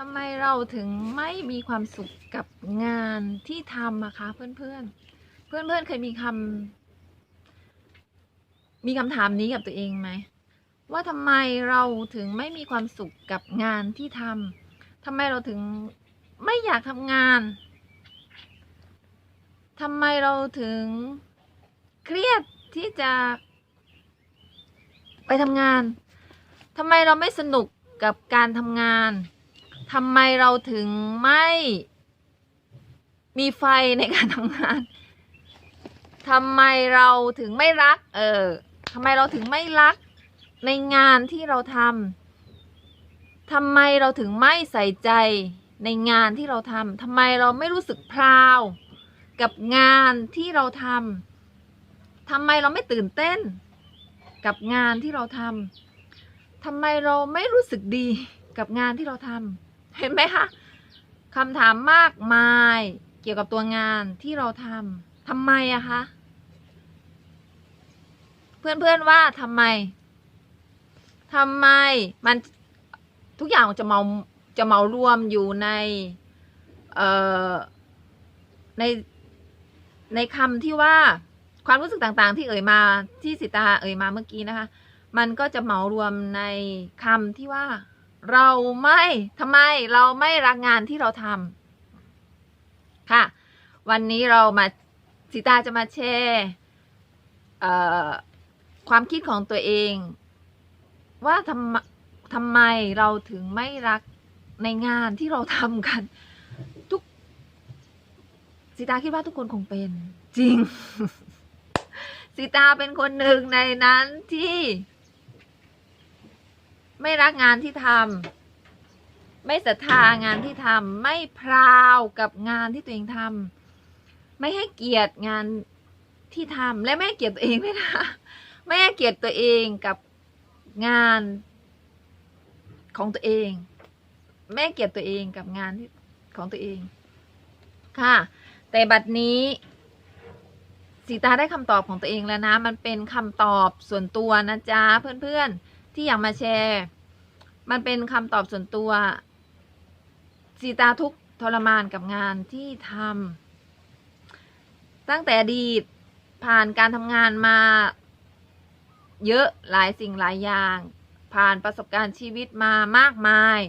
ทำไมเราถึงไม่มีความสุขกับงานที่ทำอะคะเพื่อนเพื่อนเพื่อนเพื่อนเคยมีคำมีคำถามนี้กับตัวเองไหมว่าทำไมเราถึงไม่มีความสุขกับงานที่ทำทำไมเราถึงไม่อยากทำงานทำไมเราถึงเครียดที่จะ ไปทำงานทำไมเราไม่สนุกกับการทำงาน ทำไมเราถึงไม่มีไฟในการทำงานทำไมเราถึงไม่รัก เออทำไมเราถึงไม่รักในงานที่เราทำทำไมเราถึงไม่ใส่ใจในงานที่เราทำทำไมเราไม่รู้สึกพราวกับงานที่เราทำทำไมเราไม่ตื่นเต้น กับงานที่เราทำทำไมเราไม่รู้สึกดีกับงานที่เราทำ เห็นไหมคะคำถามมากมายเกี่ยวกับตัวงานที่เราทำทำไมอะคะเพื่อนๆว่าทำไมทำไมมันทุกอย่างจะเมาจะเมารวมอยู่ในเอ่อในในคำที่ว่าความรู้สึกต่างๆ ที่เอ่ยมาที่สิตาเอ่ยมาเมื่อกี้นะคะ มันก็จะเหมารวมในคำที่ว่า เราไม่ทำไมเราไม่รักงานที่เราทำค่ะ วันนี้เรามาสิตาจะมาแชร์ความคิดของตัวเอง ว่าทำทำไมเราถึงไม่รักในงานที่เราทำกัน ทุกสิตาคิดว่าทุกคนคงเป็น จริง สิตาเป็นคนหนึ่งในนั้นที่ ไม่รักงานที่ทำไม่ศรัทธางานที่ทำไม่พราวกับงานที่ตัวเองทำไม่ให้เกียรติงานที่ทำและไม่ให้เกียรติตัวเองด้วยนะไม่ให้เกียรติตัวเองกับงานของตัวเองไม่ให้เกียรติตัวเองกับงานที่ของตัวเอง ค่ะ แต่บัดนี้สีตาได้คำตอบของตัวเองแล้วนะ มันเป็นคำตอบส่วนตัวนะจ๊ะเพื่อนๆ ที่อยากมาแชร์ มันเป็นคำตอบส่วนตัวสีตาทุกทรมานกับงานที่ทำตั้งแต่อดีตผ่านการทำงานมา เยอะหลายสิ่งหลายอย่าง ผ่านประสบการณ์ชีวิตมามากมาย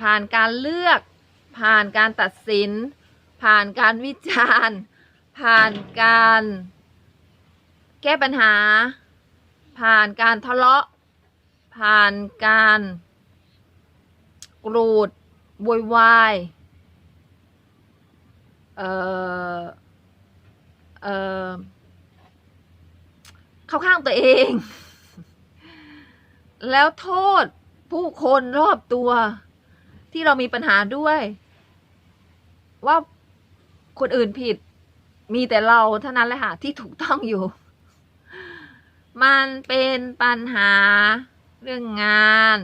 ผ่านการเลือก ผ่านการตัดสิน ผ่านการวิจารณ์ ผ่านการ แก้ปัญหา ผ่านการทะเลาะ ผ่านการโกรธโวยวายเอ่อเอ่อเข้าข้างตัวเอง แล้วโทษผู้คนรอบตัวที่เรามีปัญหาด้วย ว่าคนอื่นผิด มีแต่เราเท่านั้นแหละค่ะที่ถูกต้องอยู่ มันเป็นปัญหา เรื่องงาน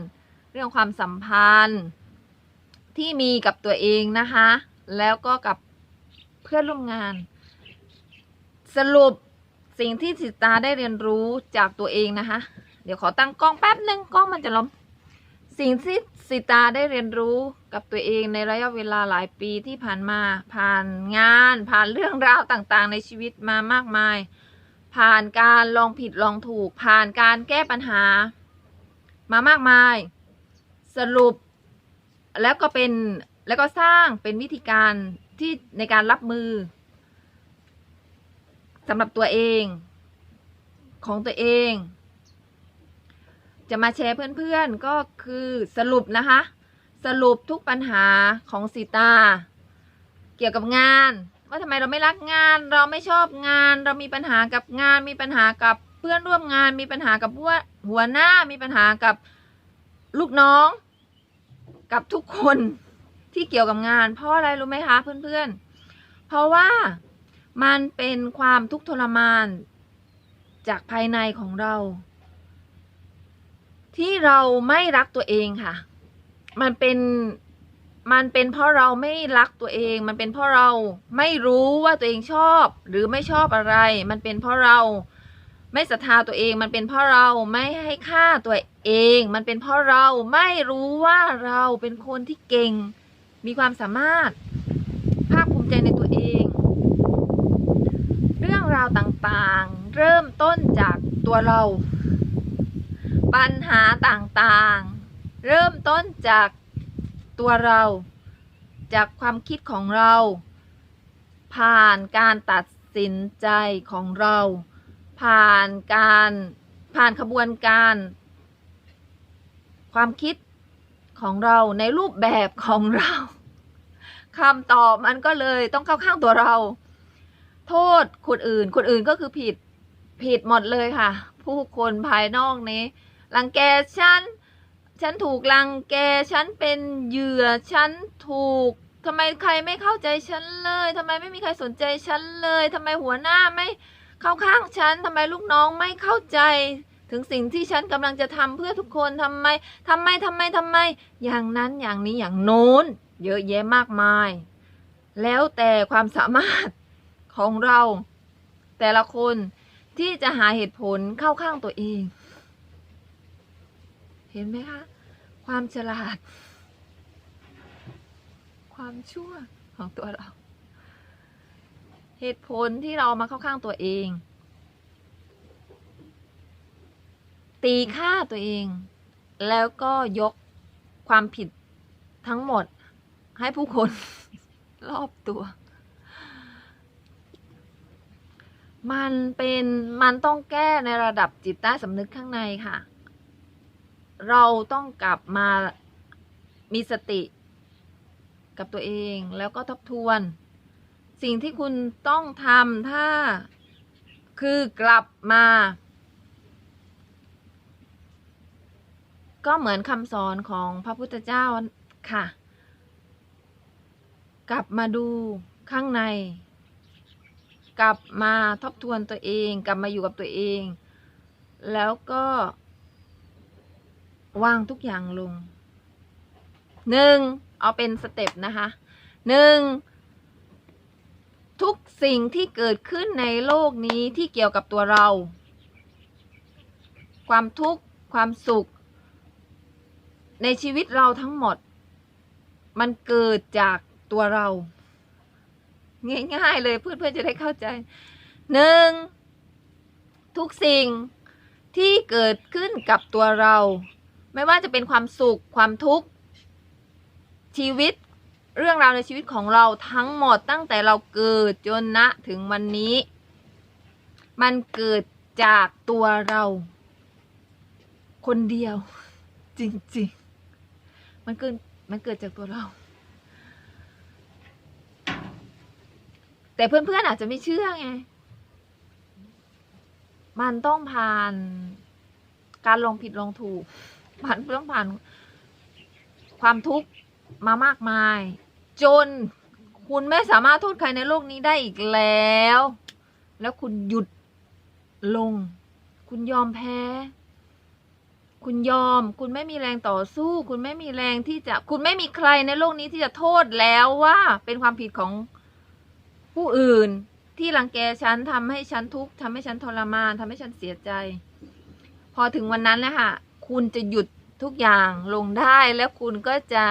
เรื่องความสัมพันธ์ ที่มีกับตัวเองนะคะ แล้วก็กับเพื่อนร่วมงาน สรุปสิ่งที่สิตาได้เรียนรู้จากตัวเองนะคะ เดี๋ยวขอตั้งกล้องแป๊บหนึ่งกล้องมันจะล้มสิ่งที่สิตาได้เรียนรู้กับตัวเองในระยะเวลาหลายปีที่ผ่านมา ผ่านงาน ผ่านเรื่องราวต่างๆ ในชีวิตมามากมาย ผ่านการลองผิดลองถูก ผ่านการแก้ปัญหา มามากมาย สรุป แล้วก็เป็นแล้วก็สร้างเป็นวิธีการที่ในการรับมือสำหรับตัวเองของตัวเอง จะมาแชร์เพื่อนๆก็คือสรุปนะคะ สรุปทุกปัญหาของสีตา เกี่ยวกับงาน ว่าทำไมเราไม่รักงาน เราไม่ชอบงาน เรามีปัญหากับงาน มีปัญหากับ พื่อนร่วมงานมีปัญหากับหัวหัวหน้ามีปัญหากับลูกน้อง กับทุกคนที่เกี่ยวกับงาน เพราะอะไรรู้ไหมคะเพื่อนๆ เพราะว่ามันเป็นความทุกข์ทรมาน จากภายในของเรา ที่เราไม่รักตัวเองค่ะ มันเป็นมันเป็นเพราะเราไม่รักตัวเอง มันเป็นเพราะเราไม่รู้ว่าตัวเองชอบ หรือไม่ชอบอะไร มันเป็นเพราะเรา ไม่ศรัทธาตัวเองมันเป็นเพราะเราไม่ให้ค่าตัวเอง มันเป็นเพราะเราไม่รู้ว่าเราเป็นคนที่เก่ง มีความสามารถ ภาคภูมิใจในตัวเอง เรื่องราวต่างๆ เริ่มต้นจากตัวเรา ปัญหาต่างๆ เริ่มต้นจากตัวเรา จากความคิดของเรา ผ่านการตัดสินใจของเรา ผ่านการผ่านขบวนการ ความคิดของเราในรูปแบบของเราคำตอบมันก็เลยต้องเข้าข้างตัวเรา โทษคนอื่น คนอื่นก็คือผิดผิดหมดเลยค่ะ ผู้คนภายนอกนี้รังแกฉัน ฉันถูกรังแก ฉันเป็นเหยื่อ ฉันถูกทำไมใครไม่เข้าใจฉันเลยทำไมไม่มีใครสนใจฉันเลยทำไมหัวหน้าไม่ เข้าข้างฉันทำไมลูกน้องไม่เข้าใจ ถึงสิ่งที่ฉันกำลังจะทำเพื่อทุกคนทำไมทำไมทำไมทำไม อย่างนั้นอย่างนี้อย่างโน้น เยอะแยะมากมาย แล้วแต่ความสามารถของเรา แต่ละคนที่จะหาเหตุผลเข้าข้างตัวเอง เห็นไหมคะ ความฉลาด ความชั่วของตัวเรา เหตุผลที่เรามาเข้าข้างตัวเอง ตีค่าตัวเอง แล้วก็ยกความผิดทั้งหมดให้ผู้คนรอบตัว มันเป็นมันต้องแก้ในระดับจิตใต้สำนึกข้างในค่ะ เราต้องกลับมามีสติกับตัวเองแล้วก็ทบทวน สิ่งที่คุณต้องทำถ้าคือกลับมา ก็เหมือนคำสอนของพระพุทธเจ้าค่ะ กลับมาดูข้างใน กลับมาทบทวนตัวเอง กลับมาอยู่กับตัวเอง แล้วก็วางทุกอย่างลงหนึ่งเอาเป็นสเต็ปนะคะหนึ่ง ทุกสิ่งที่เกิดขึ้นในโลกนี้ที่เกี่ยวกับตัวเรา ความทุกข์ ความสุข ในชีวิตเราทั้งหมด มันเกิดจากตัวเรา ง่ายๆเลยเพื่อนๆจะได้เข้าใจหนึ่งทุกสิ่งที่เกิดขึ้นกับตัวเรา ไม่ว่าจะเป็นความสุข ความทุกข์ ชีวิต เรื่องราวในชีวิตของเราทั้งหมดตั้งแต่เราเกิดจนณถึงวันนี้ มันเกิดจากตัวเรา คนเดียว จริงๆ มันเกิดมันเกิดจากตัวเรา แต่เพื่อนๆอาจจะไม่เชื่อไง มันต้องผ่านการลองผิดลองถูก มันต้องผ่านความทุกข์มามากมาย จน คุณไม่สามารถโทษใครในโลกนี้ได้อีกแล้ว แล้วคุณหยุดลง คุณยอมแพ้ คุณยอม คุณไม่มีแรงต่อสู้ คุณไม่มีแรงที่จะ คุณไม่มีใครในโลกนี้ที่จะโทษแล้วว่าเป็นความผิดของผู้อื่นที่รังแกฉันทำให้ฉันทุกข์ทำให้ฉันทรมานทำให้ฉันเสียใจ พอถึงวันนั้นแล้วค่ะ คุณจะหยุดทุกอย่างลงได้แล้วคุณก็จะ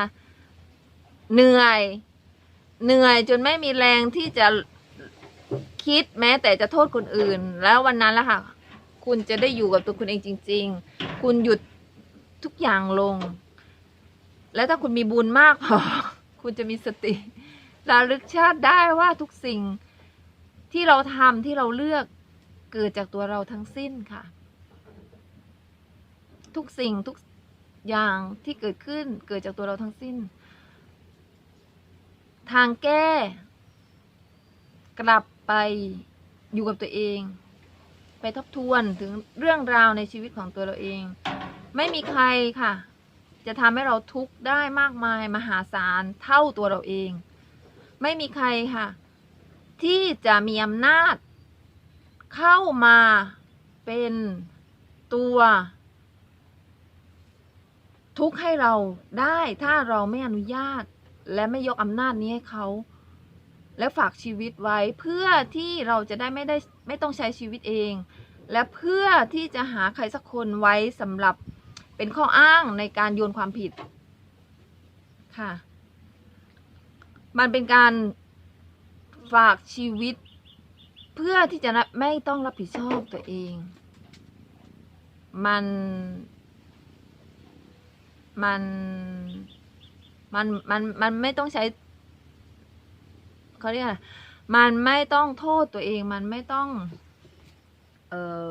เหนื่อย เหนื่อยจนไม่มีแรงที่จะคิดแม้แต่จะโทษคนอื่น แล้ววันนั้นแหละค่ะ คุณจะได้อยู่กับตัวคุณเองจริง ๆ คุณหยุดทุกอย่างลง แล้วถ้าคุณมีบุญมากพอ คุณจะมีสติระลึกชาติได้ว่าทุกสิ่งที่เราทำที่เราเลือกเกิดจากตัวเราทั้งสิ้นค่ะ ทุกสิ่งทุกอย่างที่เกิดขึ้นเกิดจากตัวเราทั้งสิ้น ทางแก้ กลับไปอยู่กับตัวเอง ไปทบทวนถึงเรื่องราวในชีวิตของตัวเราเอง ไม่มีใครค่ะ จะทำให้เราทุกข์ได้มากมายมหาศาลเท่าตัวเราเอง ไม่มีใครค่ะ ที่จะมีอำนาจ เข้ามาเป็นตัวทุกข์ให้เราได้ถ้าเราไม่อนุญาต และไม่ยกอำนาจนี้ให้เขา และฝากชีวิตไว้เพื่อที่เราจะได้ไม่ได้ไม่ต้องใช้ชีวิตเอง และเพื่อที่จะหาใครสักคนไว้สำหรับเป็นข้ออ้างในการโยนความผิดค่ะ มันเป็นการฝากชีวิต เพื่อที่จะไม่ต้องรับผิดชอบตัวเอง มัน มัน มันมันมันไม่ต้องใช้เขาเรียกอะไรมันไม่ต้องโทษตัวเองมันไม่ต้อง เออ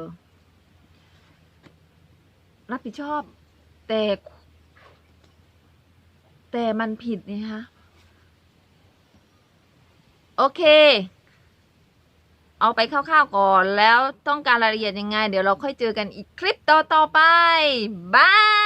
รับผิดชอบ แต่ แต่มันผิดนี่ฮะโอเค เอาไปคร่าวๆก่อนแล้วต้องการรายละเอียดยังไง เดี๋ยวเราค่อยเจอกันอีกคลิปต่อๆไป บาย